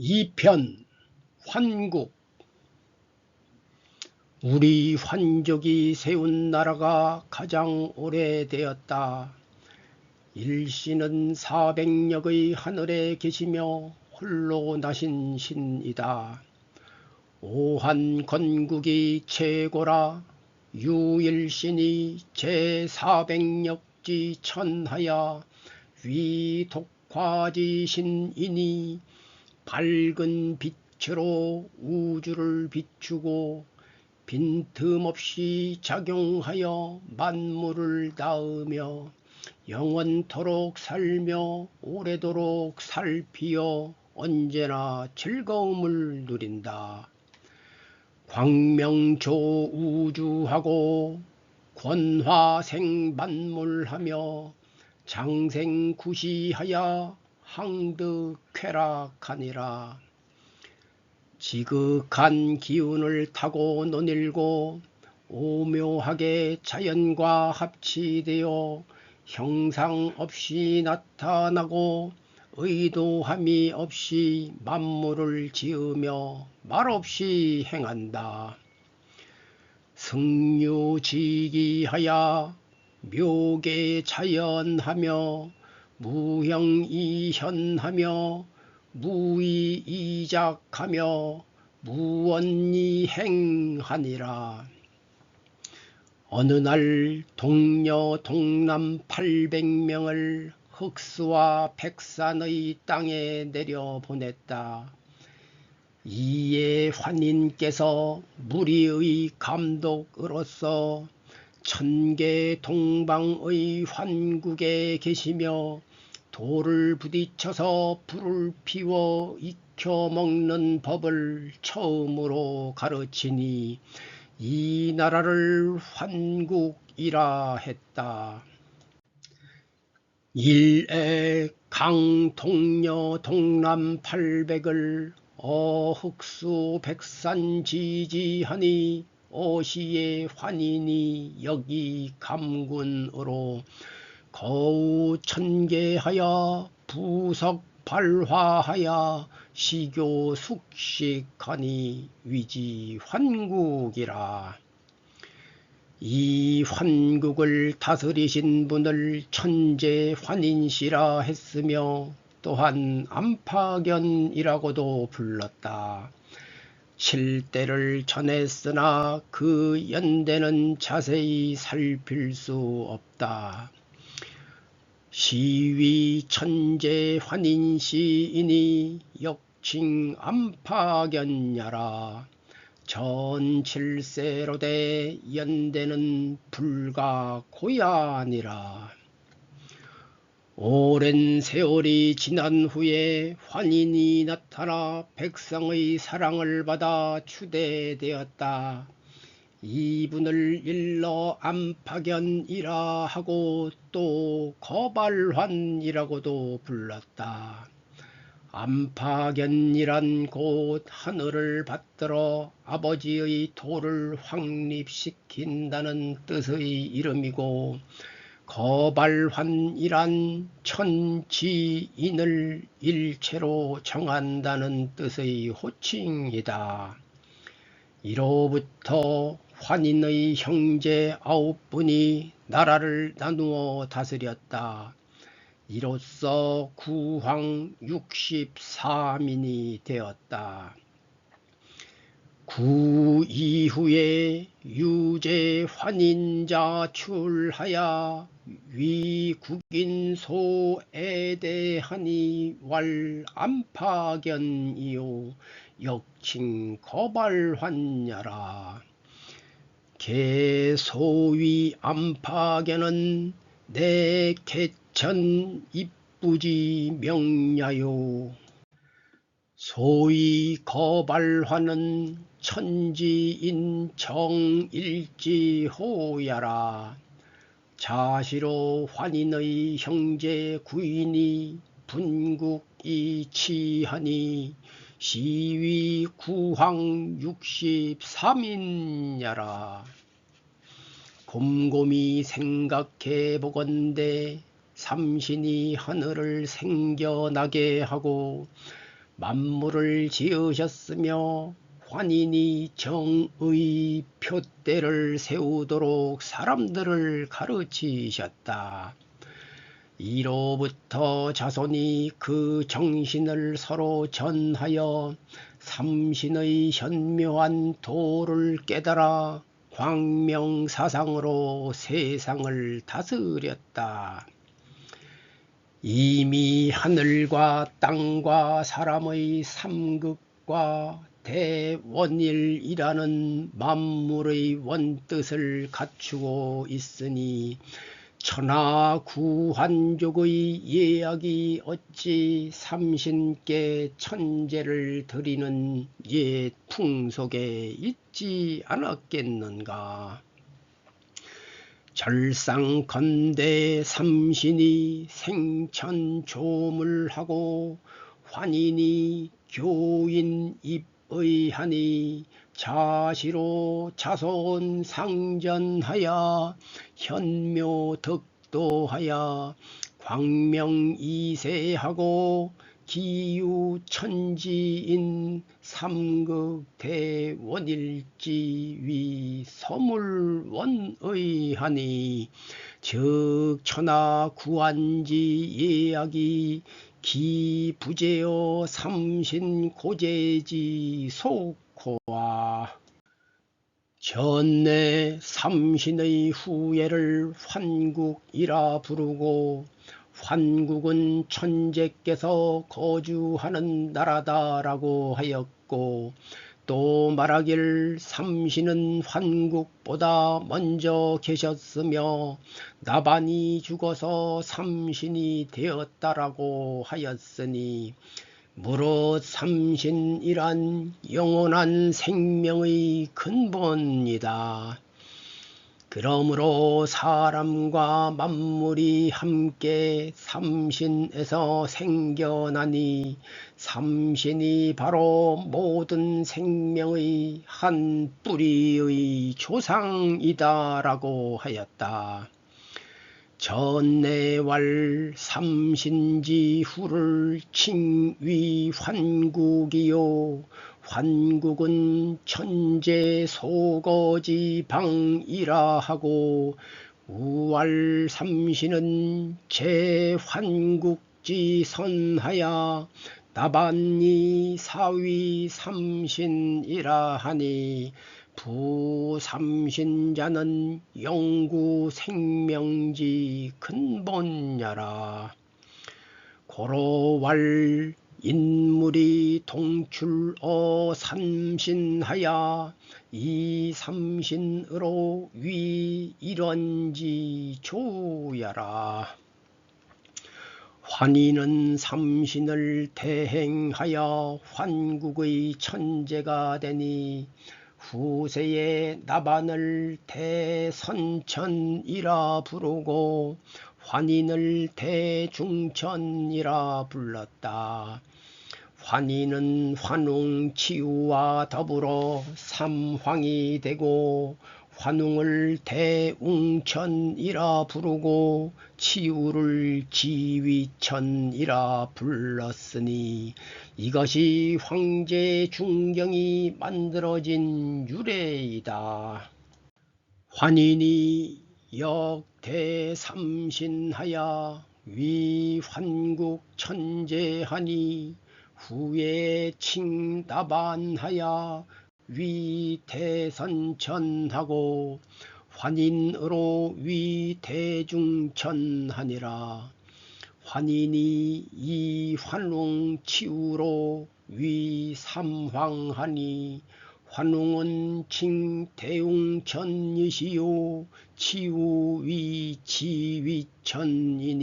2편 환국 우리 환족이 세운 나라가 가장 오래되었다. 일신은 사백력의 하늘에 계시며 홀로 나신 신이다. 오한 건국이 최고라 유일신이 제4백력지 천하야 위독화지 신이니 밝은 빛으로 우주를 비추고 빈틈없이 작용하여 만물을 닿으며 영원토록 살며 오래도록 살피어 언제나 즐거움을 누린다. 광명조 우주하고 권화생 만물하며 장생구시하여 항득쾌락하니라. 지극한 기운을 타고 논일고 오묘하게 자연과 합치되어 형상 없이 나타나고 의도함이 없이 만물을 지으며 말없이 행한다. 승유지기하여 묘계 자연하며 무형이현하며 무의이작하며 무원이행하니라. 어느 날 동녀 동남 800명을 흑수와 백산의 땅에 내려 보냈다. 이에 환인께서 무리의 감독으로서 천계 동방의 환국에 계시며 돌을 부딪혀서 불을 피워 익혀 먹는 법을 처음으로 가르치니 이 나라를 환국이라 했다. 일에 강동녀 동남 팔백을 어흑수 백산 지지하니 어시의 환인이 여기 감군으로 거우 천계하여 부석 발화하여 시교 숙식하니 위지 환국이라. 이 환국을 다스리신 분을 천재 환인시라 했으며 또한 암파견이라고도 불렀다. 실대를 전했으나 그 연대는 자세히 살필 수 없다. 시위 천재 환인시이니 역칭 암파견야라. 전 칠세로대 연대는 불가 고야니라. 오랜 세월이 지난 후에 환인이 나타나 백성의 사랑을 받아 추대되었다. 이분을 일러 암파견이라 하고 또 거발환이라고도 불렀다. 암파견이란 곧 하늘을 받들어 아버지의 도를 확립시킨다는 뜻의 이름이고 거발환이란 천지인을 일체로 정한다는 뜻의 호칭이다. 이로부터 환인의 형제 아홉 분이 나라를 나누어 다스렸다. 이로써 구황 63인이 되었다. 구 이후에 유제 환인자 출하여 위국인 소에 대하니 왈 안파견이요 역칭 거발환야라. 개소위 암파견은 내 개천 이쁘지 명야요. 소위 거발화는 천지인 정일지호야라. 자시로 환인의 형제 구인이 분국이 치하니 시위 구황 63인야라. 곰곰이 생각해 보건대 삼신이 하늘을 생겨나게 하고 만물을 지으셨으며 환인이 정의 표대를 세우도록 사람들을 가르치셨다. 이로부터 자손이 그 정신을 서로 전하여 삼신의 현묘한 도를 깨달아 광명사상으로 세상을 다스렸다. 이미 하늘과 땅과 사람의 삼극과 대원일이라는 만물의 원뜻을 갖추고 있으니 천하 구한족의 예약이 어찌 삼신께 천재를 드리는 옛 풍속에 있지 않았겠는가. 절상건대 삼신이 생천조물하고 환인이 교인 입 의하니 자시로 자손 상전하여 현묘 덕도하여 광명 이세하고 기유 천지인 삼극 대원일지 위 서물원의하니 즉 천하 구한지 예약이 기부재어 삼신고재지 속호와 전내 삼신의 후예를 환국이라 부르고 환국은 천재께서 거주하는 나라다라고 하였고 또 말하길 삼신은 환국보다 먼저 계셨으며 나반이 죽어서 삼신이 되었다라고 하였으니 무릇 삼신이란 영원한 생명의 근본이다. 그러므로 사람과 만물이 함께 삼신에서 생겨나니 삼신이 바로 모든 생명의 한 뿌리의 조상이다라고 하였다. 전내왈 삼신지 후를 칭위 환국이요 환국은 천재 소거지 방이라 하고 우왈 삼신은 제환국지 선하야 나반니 사위 삼신이라 하니 부삼신자는 영구 생명지 근본야라. 고로왈 인물이 동출어 삼신하야 이 삼신으로 위 이런지 조야라 환희는 삼신을 대행하여 환국의 천재가 되니 후세에 나반을 대선천이라 부르고 환인을 대중천이라 불렀다. 환인은 환웅 치유와 더불어 삼황이 되고 환웅을 대웅천이라 부르고 치유를 지위천이라 불렀으니 이것이 황제 중경이 만들어진 유래이다. 환인이 역대삼신하야 위환국 천재하니 후에 칭다반하야 위대선천하고 환인으로 위대중천하니라. 환인이 이 환웅 치우로 위삼황하니 환웅은 칭대웅천이시요 치우위 지위천이니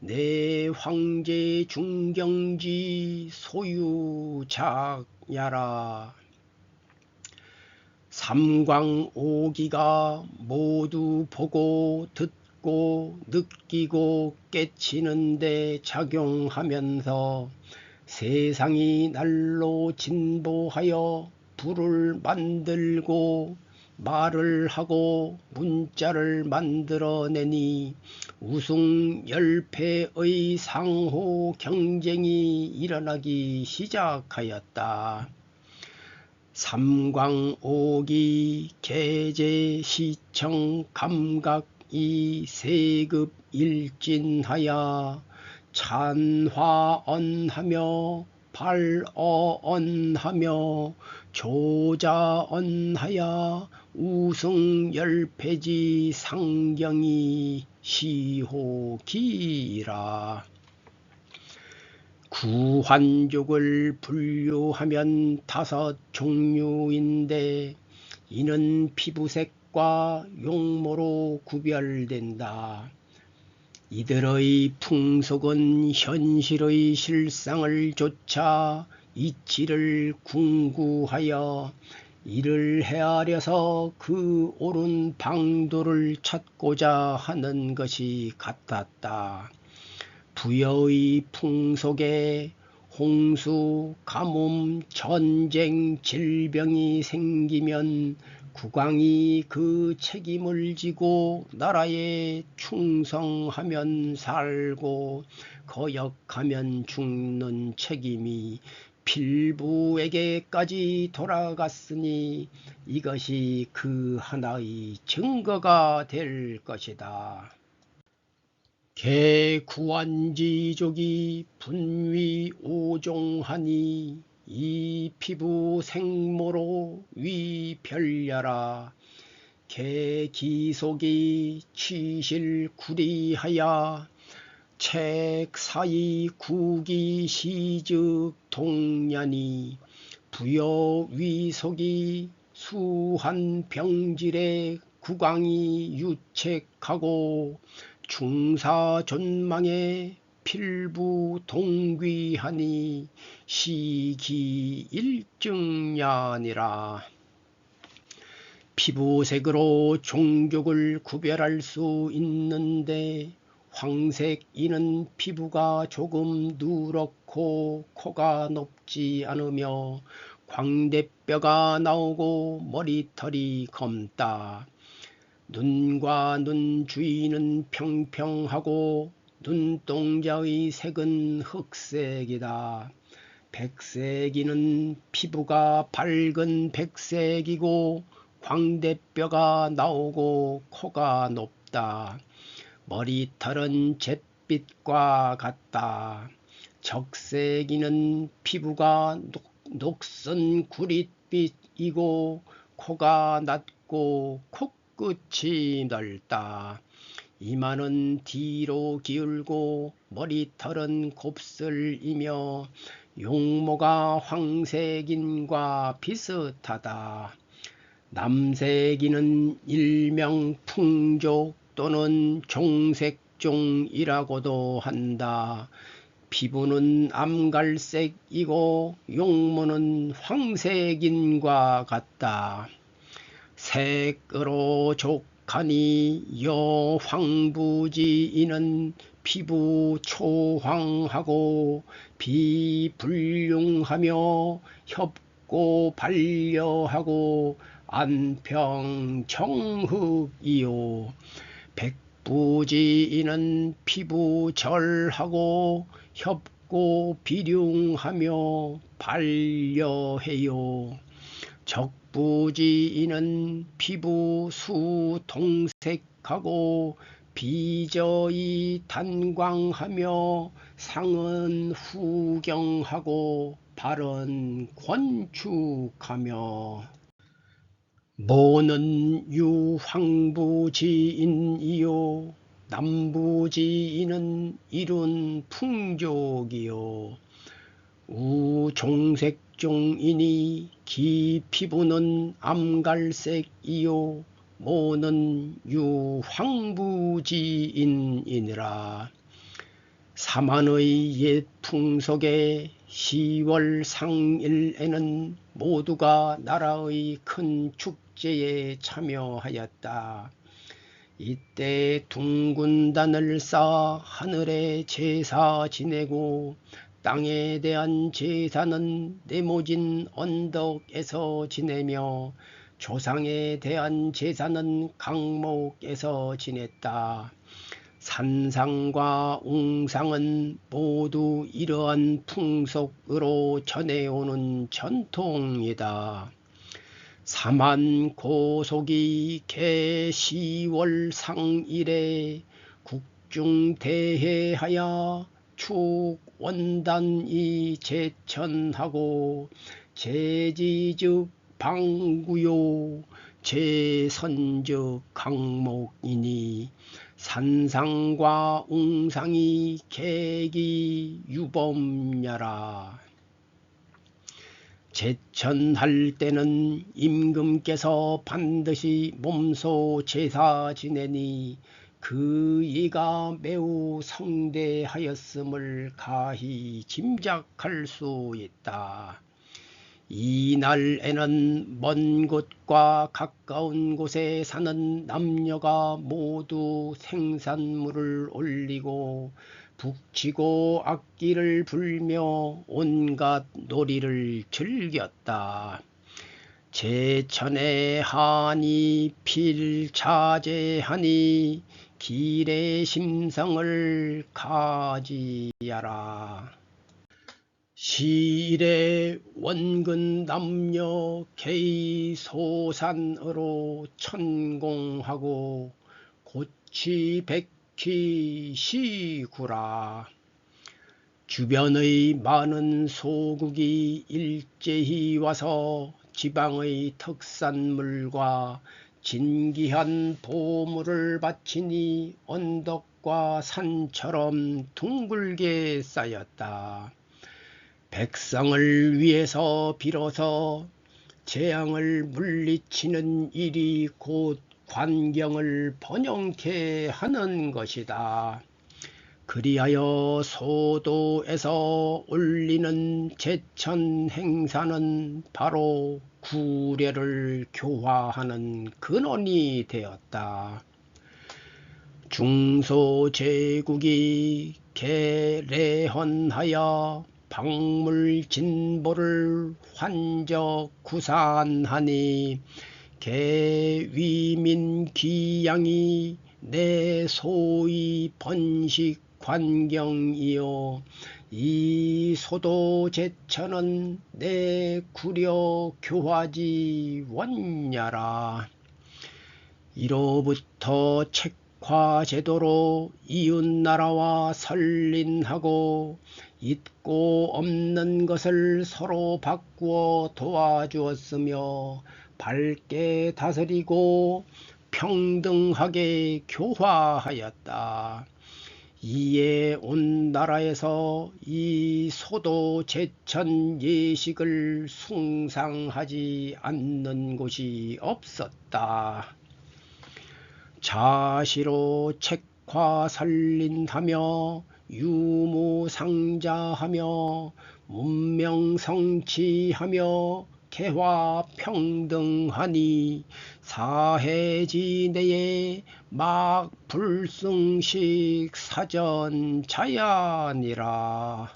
내 황제 중경지 소유작야라. 삼광오기가 모두 보고 듣고 느끼고 깨치는데 작용하면서 세상이 날로 진보하여 불을 만들고 말을 하고 문자를 만들어내니 우승 열패의 상호 경쟁이 일어나기 시작하였다. 삼광오기 계제 시청 감각 이 세급 일진하여 찬화언하며 발어언하며 조자언하여 우승열패지 상경이 시호기라. 구환족을 분류하면 다섯 종류인데 이는 피부색과 용모로 구별된다. 이들의 풍속은 현실의 실상을 조차 이치를 궁구하여 이를 헤아려서 그 옳은 방도를 찾고자 하는 것이 같았다. 부여의 풍속에 홍수, 가뭄, 전쟁, 질병이 생기면 국왕이 그 책임을 지고 나라에 충성하면 살고 거역하면 죽는 책임이 필부에게까지 돌아갔으니 이것이 그 하나의 증거가 될 것이다. 개구안지족이 분위 오종하니 이 피부 생모로 위별려라 개기속이 취실 구리하여 책 사이 구기 시즉 동년이 부여 위속이 수한 병질에 국왕이 유책하고 중사존망에 필부 동귀하니 시기 일증년이라. 피부색으로 종족을 구별할 수 있는데 황색 이는 피부가 조금 누렇고 코가 높지 않으며 광대뼈가 나오고 머리털이 검다. 눈과 눈 주위는 평평하고 눈동자의 색은 흑색이다. 백색이는 피부가 밝은 백색이고 광대뼈가 나오고 코가 높다. 머리털은 잿빛과 같다. 적색이는 피부가 녹, 슨 구릿빛이고 코가 낮고 코끝이 넓다. 이마는 뒤로 기울고 머리털은 곱슬이며 용모가 황색인과 비슷하다. 남색이는 일명 풍족 또는 종색종이라고도 한다. 피부는 암갈색이고 용모는 황색인과 같다. 색으로 족하니 여황부지인은 피부 초황하고 비불융하며 협고 반려하고 안평정흑이요 백부지인은 피부 절하고 협고 비룡하며 반려해요. 적부지인은 피부 수동색하고 비저이 단광하며 상은 후경하고 발은 권축하며 모는 유황부지인이요 남부지인은 이룬 풍족이요. 우종색종이니 기 피부는 암갈색이요 모는 유황부지인이니라. 사만의 옛 풍속에 10월 상일에는 모두가 나라의 큰 축 제에 참여하였다. 이때 둥근단을 쌓아 하늘에 제사 지내고 땅에 대한 제사는 네모진 언덕에서 지내며 조상에 대한 제사는 강목에서 지냈다. 산상과 웅상은 모두 이러한 풍속으로 전해오는 전통이다. 사만 고속이 개 10월 상일에 국중대회하여 축원단이 제천하고 제지즉 방구요 제선즉 강목이니 산상과 웅상이 계기 유범야라 제천할 때는 임금께서 반드시 몸소 제사 지내니 그 예가 매우 성대하였음을 가히 짐작할 수 있다. 이날에는 먼 곳과 가까운 곳에 사는 남녀가 모두 생산물을 올리고 북치고 악기를 불며 온갖 놀이를 즐겼다. 제천의 한이 필차제하니 길의 심성을 가지야라. 시일의 원근 남녀 개의 소산으로 천공하고 고치 백 희 시구라. 주변의 많은 소국이 일제히 와서 지방의 특산물과 진기한 보물을 바치니 언덕과 산처럼 둥글게 쌓였다. 백성을 위해서 빌어서 재앙을 물리치는 일이 곧 관경을 번영케 하는 것이다. 그리하여 소도에서 올리는 제천 행사는 바로 구례를 교화하는 근원이 되었다. 중소제국이 개례헌하여 박물진보를 환적 구산하니 개위민 귀양이 내 소위 번식 관경이요. 이 소도 제천은 내 구려 교화지 원야라. 이로부터 책화 제도로 이웃나라와 설린하고 있고 없는 것을 서로 바꾸어 도와주었으며 밝게 다스리고 평등하게 교화하였다. 이에 온 나라에서 이 소도 제천 예식을 숭상하지 않는 곳이 없었다. 자시로 책화 살린하며 유무상자하며 문명성취하며 개화 평등하니 사해지 내에 막 불승식 사전 자연이라